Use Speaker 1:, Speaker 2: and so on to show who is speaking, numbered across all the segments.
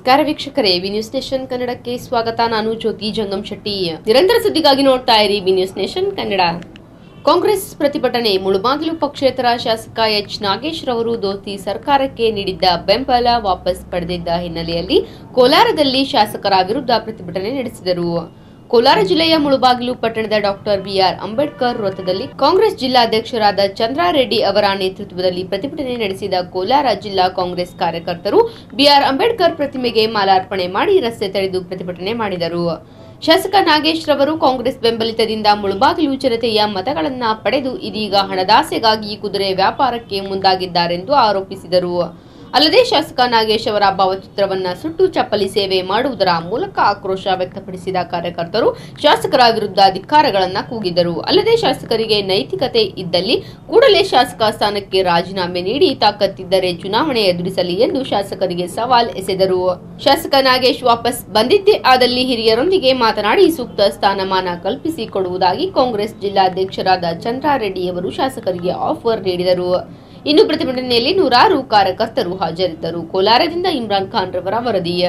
Speaker 1: ನಮಸ್ಕಾರ ವೀಕ್ಷಕರೇ V news nation ಕನ್ನಡಕ್ಕೆ ಸ್ವಾಗತ. ನಾನು ಜ್ಯೋತಿ ಜಂಗಮ್ ಶೆಟ್ಟಿ. ನಿರಂತರ ಸುದ್ದಿಗಾಗಿ ನೋಡ್ತಾ ಇರಿ V news nation Kannada. Congress ಪ್ರತಿಭಟನೆ ಮುಳುಬಾಗಿಲು ಪಕ್ಷೇತರ ಶಾಸಕ ಎಚ್ ನಾಗೇಶ್ ರವರು ದೋಸ್ತಿ ಸರ್ಕಾರಕ್ಕೆ ನೀಡಿದ್ದ ಬೆಂಬಲ ವಾಪಸ್ ಪಡೆದಿದ್ದ ಹಿನ್ನೆಲೆಯಲ್ಲಿ ಕೋಲಾರದಲ್ಲಿ ಶಾಸಕರ ವಿರುದ್ಧ ಪ್ರತಿಭಟನೆ ನಡೆಸಿದರು. ಕೋಲಾರ ಜಿಲ್ಲೆಯ ಮುಳುಬಾಗಿಲು ಪಟ್ಟಣದ ಡಾಕ್ಟರ್ ಬಿಆರ್ ಅಂಬೇಡ್ಕರ್ ವೃತ್ತದಲ್ಲಿ ಕಾಂಗ್ರೆಸ್ ಜಿಲ್ಲಾಧ್ಯಕ್ಷರಾದ ಚಂದ್ರಾರೆಡ್ಡಿ ಅವರ ನೇತೃತ್ವದಲ್ಲಿ ಪ್ರತಿಭಟನೆ ನಡೆಸಿದ ಕೋಲಾರ ಜಿಲ್ಲಾ ಕಾಂಗ್ರೆಸ್ ಕಾರ್ಯಕರ್ತರು ಬಿಆರ್ ಅಂಬೇಡ್ಕರ್ ಪ್ರತಿಮೆಗೆ ಮಾಲಾರ್ಪಣೆ ಮಾಡಿ ರಸ್ತೆ ತಡೆದು ಪ್ರತಿಭಟನೆ ಮಾಡಿದರು. ಶಾಸಕ ನಾಗೇಶ್ ರವರು ಕಾಂಗ್ರೆಸ್ ಬೆಂಬಲಿತದಿಂದ ಮುಳುಬಾಗಿಲು ಜನತೆಯ ಮತಗಳನ್ನು ಪಡೆದು ಇದೀಗ ಹಣದಾಸೆಗಾಗಿ ಕುದುರೆ ವ್ಯಾಪಾರಕ್ಕೆ ಮುಂದಾಗಿದ್ದಾರೆಂದು ಆರೋಪಿಸಿದರು. ಅಲ್ಲದೆ ಶಾಸಕ ನಾಗೇಶ್ ಅವರ ಭಾವಚಿತ್ರವನ್ನ ಸುಟ್ಟು ಚಪ್ಪಲಿ ಸೇವೆ ಮಾಡುವುದರ ಮೂಲಕ ಆಕ್ರೋಶ ವ್ಯಕ್ತಪಡಿಸಿದ ಕಾರ್ಯಕರ್ತರು ಶಾಸಕರ ವಿರುದ್ಧ ಧಿಕ್ಕಾರಗಳನ್ನ ಕೂಗಿದರು. ಅಲ್ಲದೆ ಶಾಸಕರಿಗೆ ನೈತಿಕತೆ ಇದ್ದಲ್ಲಿ ಕೂಡಲೇ ಶಾಸಕ ಸ್ಥಾನಕ್ಕೆ ರಾಜೀನಾಮೆ ನೀಡಿ ತಾಕತ್ತಿದ್ದರೆ ಚುನಾವಣೆ ಎದುರಿಸಲಿ ಎಂದು ಶಾಸಕರಿಗೆ ಸವಾಲ್ ಎಸೆದರು. ಶಾಸಕ ನಾಗೇಶ್ ವಾಪಸ್ ಬಂದಿದ್ದೇ ಆದಲ್ಲಿ ಹಿರಿಯರೊಂದಿಗೆ ಮಾತನಾಡಿ ಸೂಕ್ತ ಸ್ಥಾನಮಾನ ಕಲ್ಪಿಸಿಕೊಡುವುದಾಗಿ ಕಾಂಗ್ರೆಸ್ ಜಿಲ್ಲಾಧ್ಯಕ್ಷರಾದ ಚಂದ್ರಾರೆಡ್ಡಿಯವರು ಶಾಸಕರಿಗೆ ಆಫರ್ ನೀಡಿದರು. ಇನ್ನು ಪ್ರತಿಭಟನೆಯಲ್ಲಿ ನೂರಾರು ಕಾರ್ಯಕರ್ತರು ಹಾಜರಿದ್ದರು. ಕೋಲಾರದಿಂದ ಇಮ್ರಾನ್ ಖಾನ್ ರವರ
Speaker 2: ವರದಿಯ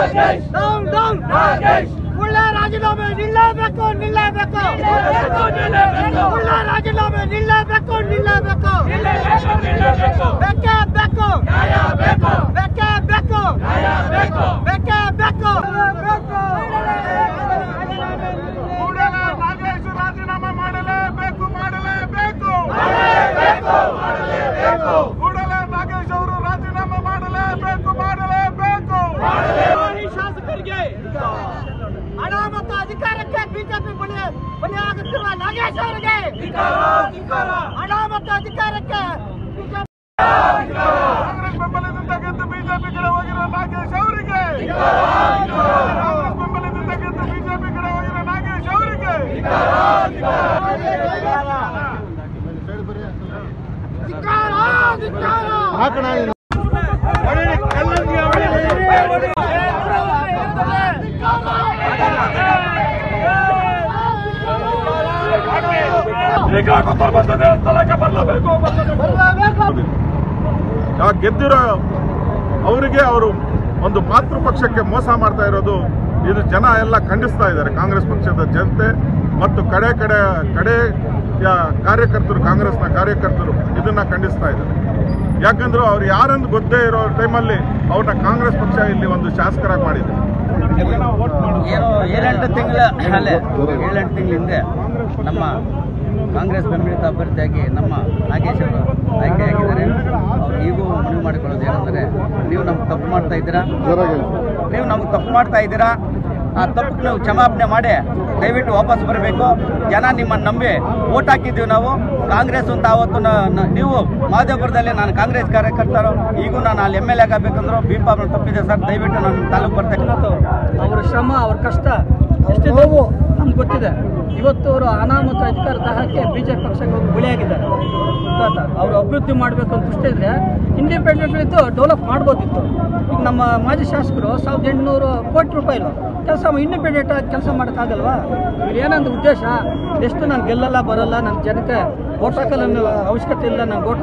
Speaker 2: Down, down! ಉಳ್ಳ ರಾಜೀನಾಮೆ ನಿಲ್ಲಬೇಕು ನಿಲ್ಲಬೇಕು. ಉಳ್ಳ ರಾಜೀನಾಮೆ ನಿಲ್ಲಬೇಕು ನಿಲ್ಲಬೇಕು. ಬೇಕೇ ಬೇಕು ಬೆಕ್ಕೆ ಬೇಕು ಬೆಕ್ಕೆ ಬೇಕು ಕೂಡಲೇ ನಾಗೇಶ್ ರಾಜೀನಾಮೆ ಮಾಡಲೇಬೇಕು ಮಾಡಲೇಬೇಕು ಕೂಡಲೇ ನಾಗೇಶ್ ಅವರು ರಾಜೀನಾಮೆ ಮಾಡಲೇಬೇಕು ಮಾಡಲೇಬೇಕು ಈ ಶಾಸಕರಿಗೆ ಹಣ ಮತ್ತು ಅಧಿಕಾರಕ್ಕೆ ಬಿಜೆಪಿ ಬಲಿ ಬಲಿಯಾಗುತ್ತಿರುವ ನಾಗೇಶ್ ಅವರಿಗೆ ಹಣ ಮತ್ತು ಅಧಿಕಾರಕ್ಕೆ ಕಾಂಗ್ರೆಸ್ ಬೆಂಬಲದಿಂದ ಗೆದ್ದು ಬಿಜೆಪಿ ಕಡೆ ಹೋಗಿರೋ ನಾಗೇಶ್ ಅವರಿಗೆ. ಕಾಂಗ್ರೆಸ್ ಬೆಂಬಲದಿಂದ ಗೆದ್ದು ಬಿಜೆಪಿ ಕಡೆ ಹೋಗಿರೋ ನಾಗೇಶ್ ಅವರಿಗೆ. ಧಿಕ್ಕಾರ, ಧಿಕ್ಕಾರ.
Speaker 3: ಗೆದ್ದಿರೋ ಅವರಿಗೆ ಅವರು ಒಂದು ಮಾತೃ ಪಕ್ಷಕ್ಕೆ ಮೋಸ ಮಾಡ್ತಾ ಇರೋದು, ಇದು ಜನ ಎಲ್ಲ ಖಂಡಿಸ್ತಾ ಇದ್ದಾರೆ. ಕಾಂಗ್ರೆಸ್ ಪಕ್ಷದ ಜನತೆ ಮತ್ತು ಕಡೆ ಕಡೆ ಕಡೆ ಕಾರ್ಯಕರ್ತರು, ಕಾಂಗ್ರೆಸ್ನ ಕಾರ್ಯಕರ್ತರು ಇದನ್ನ ಖಂಡಿಸ್ತಾ ಇದ್ದಾರೆ. ಯಾಕಂದ್ರೆ ಅವ್ರು ಯಾರಂದು ಗೊತ್ತೇ ಇರೋ ಟೈಮಲ್ಲಿ ಅವ್ರನ್ನ ಕಾಂಗ್ರೆಸ್ ಪಕ್ಷ ಇಲ್ಲಿ ಒಂದು ಶಾಸಕರಾಗಿ ಮಾಡಿದೆ
Speaker 4: ಏಳೆಂಟು ತಿಂಗಳ ಏಳೆಂಟು ತಿಂಗಳ ಹಿಂದೆ ನಮ್ಮ ಕಾಂಗ್ರೆಸ್ ಬೆಂಬಲಿತ ಅಭ್ಯರ್ಥಿಯಾಗಿ ನಮ್ಮ ನಾಗೇಶ್ ಅವರು ಆಯ್ಕೆಯಾಗಿದ್ದಾರೆ. ಅವ್ರು ಈಗೂ ಮನವಿ ಮಾಡಿಕೊಳ್ಳೋದು ಏನಂದರೆ ನೀವು ನಮ್ಗೆ ತಪ್ಪು ಮಾಡ್ತಾ ಇದ್ದೀರಾ? ನೀವು ನಮ್ಗೆ ತಪ್ಪು ಮಾಡ್ತಾ ಇದ್ದೀರಾ? ಆ ತಪ್ಪು ನೀವು ಕ್ಷಮಾಪಣೆ ಮಾಡಿ ದಯವಿಟ್ಟು ವಾಪಸ್ ಬರಬೇಕು. ಜನ ನಿಮ್ಮನ್ನು ನಂಬಿ ಓಟ್ ಹಾಕಿದ್ದೀವಿ ನಾವು. ಕಾಂಗ್ರೆಸ್ ಅಂತ ನ- ನೀವು ಮಾದೇಪುರದಲ್ಲಿ ನಾನು ಕಾಂಗ್ರೆಸ್ ಕಾರ್ಯಕರ್ತರು. ಈಗೂ ನಾನು ಅಲ್ಲಿ ಎಂ ಎಲ್ ಎ ಆಗಬೇಕಂದ್ರು ಬಿ ಪಾಮ್ ತಪ್ಪಿದೆ ಸರ್. ದಯವಿಟ್ಟು ನಾನು ತಾಲೂಕು ಬರ್ತಕ್ಕಂಥ
Speaker 5: ಅವರ ಶ್ರಮ ಅವ್ರ ಕಷ್ಟ ಎಷ್ಟು ನೋವು ಗೊತ್ತಿದೆ. ಇವತ್ತು ಅವರು ಮತ್ತು ಅಧಿಕಾರ ದಾಹಕ್ಕೆ ಬಿ ಜೆ ಪಿ ಪಕ್ಷಕ್ಕೆ ಹೋಗಿ ಗುಳಿಯಾಗಿದ್ದಾರೆ ಅವರು ಅಭಿವೃದ್ಧಿ ಮಾಡಬೇಕು ಅಂತ ಇಷ್ಟ ಇದ್ರೆ ಇಂಡಿಪೆಂಡೆಂಟ್ಗಳಿದ್ದು ಡೆವಲಪ್ ಮಾಡ್ಬೋದಿತ್ತು. ಈಗ ನಮ್ಮ ಮಾಜಿ ಶಾಸಕರು ಸಾವಿರದ ಎಂಟುನೂರು ಕೋಟಿ ರೂಪಾಯಿ ಕೆಲಸ ಇಂಡಿಪೆಂಡೆಂಟ್ ಆಗಿ ಕೆಲಸ ಮಾಡೋಕ್ಕಾಗಲ್ವಾ? ಇವ್ರು ಏನಂದ್ರೆ ಉದ್ದೇಶ? ಎಷ್ಟು ನಾನು ಗೆಲ್ಲಲ್ಲ ಬರಲ್ಲ, ನನ್ನ ಜನಕ್ಕೆ ಓಟ್ ಅವಶ್ಯಕತೆ ಇಲ್ಲ ನಾನು ಓಟ್